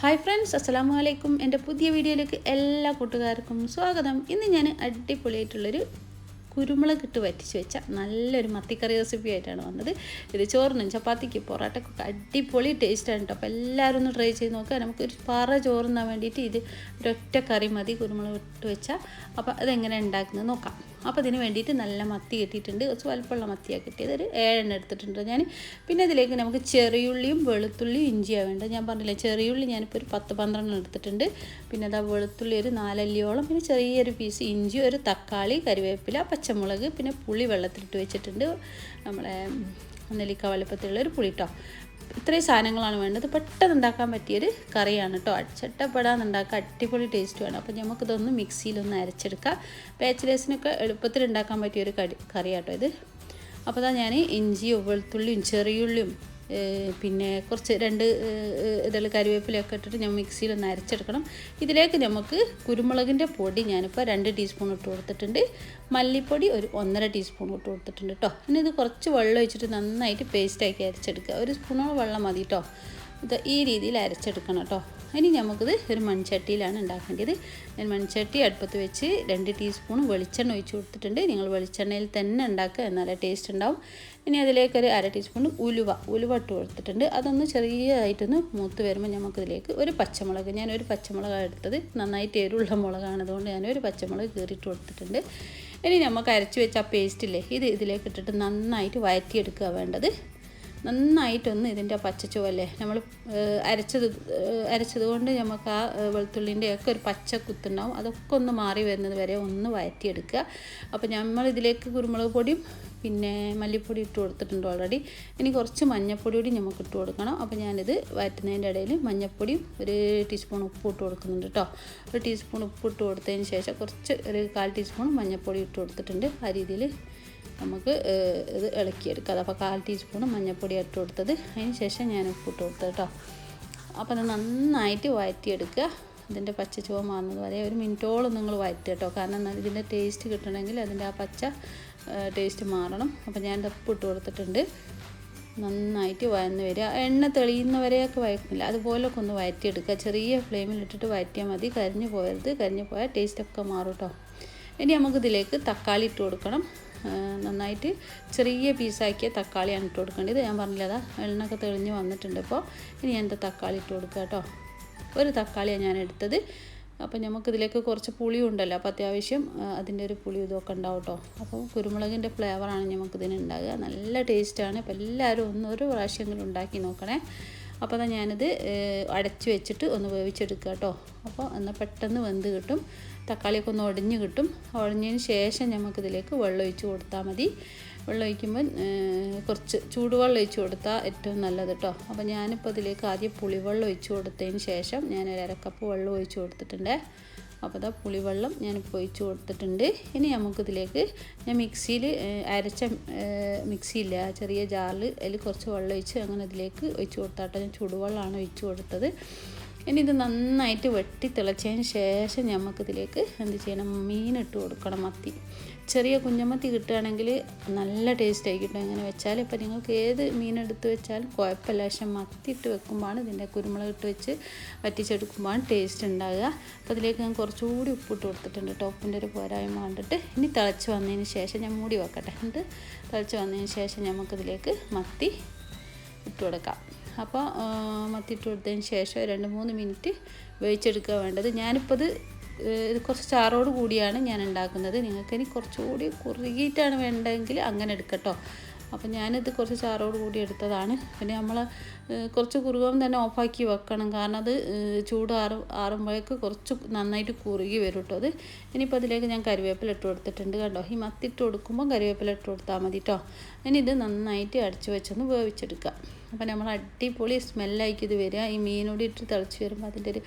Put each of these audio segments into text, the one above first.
Hi friends അസ്സലാമു അലൈക്കും എന്റെ പുതിയ വീഡിയോയിലേക്ക് എല്ലാ കൂട്ടുകാർക്കും സ്വാഗതം. ഇന്ന് ഞാൻ അടിപൊളിയായിട്ടുള്ളൊരു കുരുമുളക് ഇട്ട് വറ്റിച്ച് വെച്ച നല്ലൊരു മത്തിക്കറി റെസിപ്പി ആയിട്ടാണ് വന്നത്. ഇത് ചോറിനും ചപ്പാത്തിക്ക് പൊറോട്ടക്കൊക്കെ അടിപൊളി ടേസ്റ്റാണ് കേട്ടോ അപ്പോൾ എല്ലാവരും ഒന്ന് ട്രൈ ചെയ്ത് നോക്കുക നമുക്ക് ഒരു പറ ചോറുന്നാൻ വേണ്ടിയിട്ട് ഇത് ഒരൊറ്റ കറി മതി കുരുമുളക് ഇട്ട് വെച്ചാൽ അപ്പോൾ അതെങ്ങനെ ഉണ്ടാക്കുന്നത് നോക്കാം. അപ്പോൾ അതിന് വേണ്ടിയിട്ട് നല്ല മത്തി കിട്ടിയിട്ടുണ്ട്. കുറച്ച് വലുപ്പമുള്ള മത്തിയാണ് കിട്ടിയത്. ഒരു ഏഴെണ്ണം എടുത്തിട്ടുണ്ട് ഞാൻ പിന്നെ ഇതിലേക്ക് നമുക്ക് ചെറിയുള്ളിയും വെളുത്തുള്ളിയും ഇഞ്ചിയാണ് വേണ്ടത് ഞാൻ പറഞ്ഞില്ലേ ചെറിയുള്ളി ഞാനിപ്പോൾ ഒരു പത്ത് പന്ത്രണ്ടെണ്ണം എടുത്തിട്ടുണ്ട്. പിന്നെ അതാ വെളുത്തുള്ളി ഒരു നാലല്ലിയോളം പിന്നെ ചെറിയൊരു പീസ് ഇഞ്ചി ഒരു തക്കാളി കറിവേപ്പില പച്ചമുളക് പിന്നെ പുളി വെള്ളത്തിലിട്ട് വെച്ചിട്ടുണ്ട്. നമ്മളെ നെല്ലിക്ക വലുപ്പത്തിലുള്ള ഒരു പുളി കേട്ടോ ഇത്രയും സാധനങ്ങളാണ് വേണ്ടത്. പെട്ടെന്ന് ഉണ്ടാക്കാൻ പറ്റിയൊരു കറിയാണ് കേട്ടോ. ചട്ടപ്പെടാന്ന് ഉണ്ടാക്കാൻ അടിപൊളി ടേസ്റ്റ് വേണം അപ്പോൾ നമുക്കിതൊന്ന് മിക്സിയിലൊന്ന് അരച്ചെടുക്കാം. ബാച്ചിലേഴ്സിനൊക്കെ എളുപ്പത്തിൽ ഉണ്ടാക്കാൻ പറ്റിയൊരു കടി കറിയാട്ടോ ഇത്. അപ്പോൾ ഞാൻ ഇഞ്ചിയും വെളുത്തുള്ളിയും ചെറിയുള്ളിയും പിന്നെ കുറച്ച് രണ്ട് ഇതൾ കറിവേപ്പിലൊക്കെ ഇട്ടിട്ട് ഞാൻ മിക്സിയിലൊന്ന് അരച്ചെടുക്കണം. ഇതിലേക്ക് നമുക്ക് കുരുമുളകിന്റെ പൊടി ഞാനിപ്പോൾ രണ്ട് ടീസ്പൂൺ ഇട്ട് കൊടുത്തിട്ടുണ്ട്. മല്ലിപ്പൊടി ഒരു ഒന്നര ടീസ്പൂൺ ഇട്ട് കൊടുത്തിട്ടുണ്ട് കേട്ടോ ഇനി ഇത് കുറച്ച് വെള്ളം ഒഴിച്ചിട്ട് നന്നായിട്ട് പേസ്റ്റാക്കി അരച്ചെടുക്കുക. ഒരു സ്പൂണോളം വെള്ളം മതി കേട്ടോ ഇത് ഈ രീതിയിൽ അരച്ചെടുക്കണം കേട്ടോ. ഇനി നമുക്കിത് ഒരു മൺചട്ടിയിലാണ് ഉണ്ടാക്കേണ്ടത്. ഞാൻ മൺചട്ടി അടുപ്പത്ത് വെച്ച് രണ്ട് ടീസ്പൂൺ വെളിച്ചെണ്ണ ഒഴിച്ച് കൊടുത്തിട്ടുണ്ട്. നിങ്ങൾ വെളിച്ചെണ്ണയിൽ തന്നെ ഉണ്ടാക്കുക എന്നാലേ ടേസ്റ്റ് ഉണ്ടാവും. ഇനി അതിലേക്ക് ഒരു അര ടീസ്പൂൺ ഉലുവ ഉലുവ ഇട്ട് കൊടുത്തിട്ടുണ്ട്. അതൊന്ന് ചെറിയതായിട്ടൊന്ന് മൂത്ത് വരുമ്പോൾ നമുക്കിതിലേക്ക് ഒരു പച്ചമുളക് ഞാൻ ഒരു പച്ചമുളകാണ് എടുത്തത്. നന്നായിട്ട് എരുള്ള മുളകാണ് അതുകൊണ്ട് ഞാൻ ഒരു പച്ചമുളക് കീറിയിട്ട് കൊടുത്തിട്ടുണ്ട്. ഇനി നമുക്ക് അരച്ച് വെച്ച ആ പേസ്റ്റില്ലേ ഇത് ഇതിലേക്ക് ഇട്ടിട്ട് നന്നായിട്ട് വഴറ്റിയെടുക്കുക വേണ്ടത്. നന്നായിട്ടൊന്ന് ഇതിന്റെ പച്ചച്ചുവല്ലേ? നമ്മൾ അരച്ചത് അരച്ചത് കൊണ്ട് നമുക്ക് ആ വെളുത്തുള്ളിന്റെ ഒക്കെ ഒരു പച്ച കുത്തുണ്ടാവും. അതൊക്കെ ഒന്ന് മാറി വരുന്നത് വരെ ഒന്ന് വഴറ്റിയെടുക്കുക. അപ്പോൾ നമ്മൾ ഇതിലേക്ക് കുരുമുളക് പൊടിയും പിന്നെ മല്ലിപ്പൊടി ഇട്ട് കൊടുത്തിട്ടുണ്ട് ഓൾറെഡി ഇനി കുറച്ച് മഞ്ഞൾപ്പൊടി കൂടി നമുക്ക് ഇട്ട് കൊടുക്കണം. അപ്പോൾ ഞാനിത് വഴറ്റുന്നതിന്റെ ഇടയിൽ മഞ്ഞൾപ്പൊടിയും ഒരു ടീസ്പൂൺ ഉപ്പ് ഇട്ട് കൊടുക്കുന്നുണ്ട് കേട്ടോ. ഒരു ടീസ്പൂൺ ഉപ്പ് ഇട്ട് കൊടുത്തതിന് ശേഷം കുറച്ച് ഒരു കാൽ ടീസ്പൂൺ മഞ്ഞൾപ്പൊടി ഇട്ട് കൊടുത്തിട്ടുണ്ട്. ആ രീതിയിൽ നമുക്ക് ഇത് ഇളക്കിയെടുക്കാം. അപ്പോൾ കാൽ ടീസ്പൂൺ മഞ്ഞൾപ്പൊടി ഇട്ട് കൊടുത്തത്. അതിന് ശേഷം ഞാൻ ഉപ്പ് ഇട്ട് കൊടുത്തത് കേട്ടോ. അപ്പോൾ അത് നന്നായിട്ട് വഴറ്റിയെടുക്കുക. അതിന്റെ പച്ച ചുവ മാറുന്നത് വരെ ഒരു മിനിറ്റോളം നിങ്ങൾ വഴറ്റുക കേട്ടോ. കാരണം ഇതിന്റെ ടേസ്റ്റ് കിട്ടണമെങ്കിൽ അതിന്റെ ആ പച്ച ടേസ്റ്റ് മാറണം. അപ്പോൾ ഞാൻ ഉപ്പ് ഇട്ട് കൊടുത്തിട്ടുണ്ട്. നന്നായിട്ട് വഴന്ന് വരിക. എണ്ണ തെളിയുന്നവരെയൊക്കെ വഴക്കുന്നില്ല. അതുപോലൊക്കെ ഒന്ന് വഴറ്റിയെടുക്കുക. ചെറിയ ഫ്ലെയിമിൽ ഇട്ടിട്ട് വഴറ്റിയാൽ മതി. കരിഞ്ഞു പോയരുത്. കരിഞ്ഞു പോയാൽ ടേസ്റ്റൊക്കെ മാറും കേട്ടോ. ഇനി നമുക്കിതിലേക്ക് തക്കാളി ഇട്ട് കൊടുക്കണം. നന്നായിട്ട് ചെറിയ പീസാക്കിയ തക്കാളിയാണ് ഇട്ട് കൊടുക്കേണ്ടത്. ഞാൻ പറഞ്ഞില്ല അതാ എണ്ണൊക്കെ തെളിഞ്ഞ് വന്നിട്ടുണ്ട് ഇപ്പോൾ ഇനി എന്റെ തക്കാളി ഇട്ട് കൊടുക്കുക കേട്ടോ. ഒരു തക്കാളിയാണ് ഞാൻ എടുത്തത്. അപ്പോൾ നമുക്കിതിലേക്ക് കുറച്ച് പുളി ഉണ്ടല്ലോ അപ്പോൾ അത്യാവശ്യം അതിന്റെ ഒരു പുളി ഇതൊക്കെ ഉണ്ടാവും കേട്ടോ. അപ്പോൾ കുരുമുളകിന്റെ ഫ്ലേവറാണ് നമുക്കിതിന് ഉണ്ടാകുക നല്ല ടേസ്റ്റാണ് അപ്പോൾ എല്ലാവരും ഒന്ന് ഒരു ഉണ്ടാക്കി നോക്കണേ. അപ്പോൾ അതാ ഞാനിത് അടച്ചു വെച്ചിട്ട് ഒന്ന് വേവിച്ചെടുക്കുക കേട്ടോ. അപ്പോൾ എന്നാൽ പെട്ടെന്ന് വെന്ത് കിട്ടും. തക്കാളിയൊക്കെ ഒന്ന് ഉടഞ്ഞ് കിട്ടും. ഉടഞ്ഞതിന് ശേഷം നമുക്കിതിലേക്ക് വെള്ളം ഒഴിച്ച് കൊടുത്താൽ മതി. വെള്ളം ഒഴിക്കുമ്പോൾ കുറച്ച് ചൂടുവെള്ളം ഒഴിച്ച് കൊടുത്താൽ ഏറ്റവും നല്ലത് കേട്ടോ. അപ്പോൾ ഞാനിപ്പോൾ ഇതിലേക്ക് ആദ്യം പുളിവെള്ളം ഒഴിച്ച് കൊടുത്തതിന് ശേഷം ഞാൻ ഒരു അരക്കപ്പ് വെള്ളം ഒഴിച്ച് കൊടുത്തിട്ടുണ്ട്. അപ്പോൾ അതാ പുളിവെള്ളം ഞാനിപ്പോൾ ഒഴിച്ച് കൊടുത്തിട്ടുണ്ട്. ഇനി നമുക്കിതിലേക്ക് ഞാൻ മിക്സിയിൽ അരച്ച മിക്സിയില്ല ചെറിയ ജാറിൽ അതിൽ കുറച്ച് വെള്ളം ഒഴിച്ച് അങ്ങനെ ഇതിലേക്ക് ഒഴിച്ച് കൊടുത്താട്ടോ. ഞാൻ ചൂടുവെള്ളമാണ് ഒഴിച്ച് കൊടുത്തത്. ഇനി ഇത് നന്നായിട്ട് വെട്ടി തിളച്ചതിന് ശേഷം നമുക്കിതിലേക്ക് എന്ത് ചെയ്യണം? മീൻ ഇട്ട് കൊടുക്കണം മത്തി. ചെറിയ കുഞ്ഞമത്തി കിട്ടുകയാണെങ്കിൽ നല്ല ടേസ്റ്റ് ആയിക്കിട്ടും എങ്ങനെ വെച്ചാൽ. ഇപ്പോൾ നിങ്ങൾക്ക് ഏത് മീൻ എടുത്ത് വെച്ചാലും കുഴപ്പമില്ല. പക്ഷെ മത്തി ഇട്ട് വെക്കുമ്പോഴാണ് ഇതിന്റെ കുരുമുളക് ഇട്ട് വെച്ച് വറ്റിച്ചെടുക്കുമ്പോഴാണ് ടേസ്റ്റ് ഉണ്ടാകുക അപ്പോൾ അതിലേക്ക് ഞാൻ കുറച്ചുകൂടി ഉപ്പിട്ട് കൊടുത്തിട്ടുണ്ട് ടോപ്പിന്റെ ഒരു പോരായ്മ കണ്ടിട്ട് ഇനി തിളച്ച് വന്നതിന് ശേഷം ഞാൻ മൂടി വെക്കട്ടെ. എന്നിട്ട് തിളച്ച് വന്നതിന് ശേഷം നമുക്കിതിലേക്ക് മത്തി ഇട്ട് കൊടുക്കാം. അപ്പോൾ മത്തിയിട്ട് കൊടുത്തതിന് ശേഷം രണ്ട് മൂന്ന് മിനിറ്റ് വേവിച്ചെടുക്കുക വേണ്ടത്. ഞാനിപ്പോൾ ഇത് ഇത് കുറച്ച് ചാറോട് കൂടിയാണ് ഞാൻ ഉണ്ടാക്കുന്നത്. നിങ്ങൾക്കിനി കുറച്ചുകൂടി കുറുകിയിട്ടാണ് വേണ്ടതെങ്കിൽ അങ്ങനെ എടുക്കട്ടോ. അപ്പോൾ ഞാനിത് കുറച്ച് ചാറോട് കൂടി എടുത്തതാണ്. പിന്നെ നമ്മൾ കുറച്ച് കുറുകം തന്നെ ഓഫാക്കി വെക്കണം. കാരണം അത് ചൂട് ആറ് ആറുമ്പോഴേക്ക് കുറച്ച് നന്നായിട്ട് കുറുകി വരും കേട്ടോ അത്. ഇനിയിപ്പോൾ അതിലേക്ക് ഞാൻ കരിവേപ്പില ഇട്ട് കൊടുത്തിട്ടുണ്ട് കണ്ടോ? ഈ മത്തിട്ട് കൊടുക്കുമ്പോൾ കരിവേപ്പില ഇട്ട് കൊടുത്താൽ മതി കേട്ടോ ഇനി ഇത് നന്നായിട്ട് അടച്ച് വെച്ചൊന്ന് വേവിച്ചെടുക്കുക അപ്പോൾ നമ്മൾ അടിപൊളി സ്മെല്ലായിരിക്കും ഇത് വരിക. ഈ മീനോടി ഇട്ട് തിളച്ച് വരുമ്പോൾ അതിന്റെ ഒരു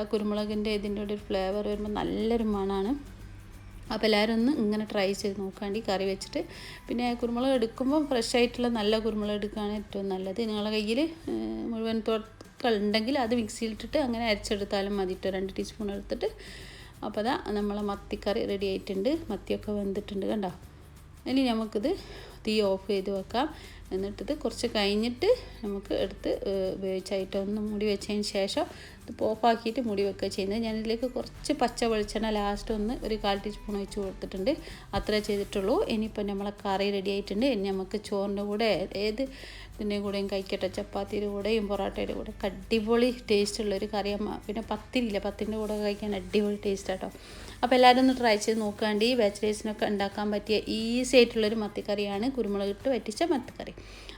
ആ കുരുമുളകിന്റെ ഇതിന്റെ ഒരു ഫ്ലേവർ വരുമ്പോൾ നല്ലൊരു മണമാണ് അപ്പോൾ എല്ലാവരും ഒന്ന് ഇങ്ങനെ ട്രൈ ചെയ്ത് നോക്കാണ്ടി കറി വെച്ചിട്ട്. പിന്നെ കുരുമുളക് എടുക്കുമ്പോൾ ഫ്രഷ് ആയിട്ടുള്ള നല്ല കുരുമുളക് എടുക്കുകയാണ് ഏറ്റവും നല്ലത്. നിങ്ങളുടെ കയ്യിൽ മുഴുവൻ തോക്കൾ ഉണ്ടെങ്കിൽ അത് മിക്സിയിലിട്ടിട്ട് അങ്ങനെ അരച്ചെടുത്താലും മതി കേട്ടോ രണ്ട് ടീസ്പൂൺ എടുത്തിട്ട്. അപ്പോൾ അതാ നമ്മളെ മത്തിക്കറി റെഡി ആയിട്ടുണ്ട്. മത്തിയൊക്കെ വെന്തിട്ടുണ്ട് കണ്ടോ? ഇനി നമുക്കിത് തീ ഓഫ് ചെയ്ത് വെക്കാം. എന്നിട്ടിത് കുറച്ച് കഴിഞ്ഞിട്ട് നമുക്ക് എടുത്ത് ഉപയോഗിച്ചായിട്ട് ഒന്ന് മൂടി വെച്ചതിന് ശേഷം ഇത് ഓഫാക്കിയിട്ട് മുടി വെക്കുക ചെയ്യുന്നത്. ഞാനിതിലേക്ക് കുറച്ച് പച്ച വെളിച്ചെണ്ണ ലാസ്റ്റ് ഒന്ന് ഒരു കാൽ ടീസ്പൂൺ ഒഴിച്ച് കൊടുത്തിട്ടുണ്ട്. അത്രേ ചെയ്തിട്ടുള്ളൂ. ഇനിയിപ്പോൾ നമ്മളെ കറി റെഡി ആയിട്ടുണ്ട്. ഇനി നമുക്ക് ചോറിന്റെ കൂടെ ഏത് ഇതിന്റെ കൂടെയും കഴിക്കട്ടെ. ചപ്പാത്തിയുടെ കൂടെയും പൊറോട്ടയുടെ കൂടെ. അടിപൊളി ടേസ്റ്റ് ഉള്ളൊരു കറിയമ്മ പിന്നെ പത്തിരില്ല പത്തിന്റെ കൂടെ കഴിക്കാൻ അടിപൊളി ടേസ്റ്റ് കേട്ടോ അപ്പോൾ എല്ലാവരും ഒന്ന് ട്രൈ ചെയ്ത് നോക്കാണ്ട്. ഈ ബാച്ചിലേഴ്സിനൊക്കെ ഉണ്ടാക്കാൻ പറ്റിയ ഈസി ആയിട്ടുള്ളൊരു മത്തിക്കറിയാണ് കുരുമുളക് ഇട്ട് വറ്റിച്ച മത്തിക്കറി.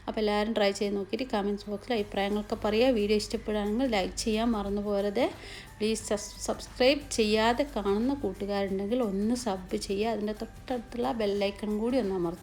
അപ്പോൾ എല്ലാവരും ട്രൈ ചെയ്ത് നോക്കിയിട്ട് കമന്റ്സ് ബോക്സിൽ അഭിപ്രായങ്ങളൊക്കെ പറയുക. വീഡിയോ ഇഷ്ടപ്പെടുകയാണെങ്കിൽ ലൈക്ക് ചെയ്യാൻ മറന്നു പോരതെ പ്ലീസ് സബ്സ്ക്രൈബ് ചെയ്യാതെ കാണുന്ന കൂട്ടുകാരുണ്ടെങ്കിൽ ഒന്ന് സബ് ചെയ്യുക. അതിന്റെ തൊട്ടടുത്തുള്ള ബെല്ലൈക്കൺ കൂടി ഒന്ന് അമർത്തുക.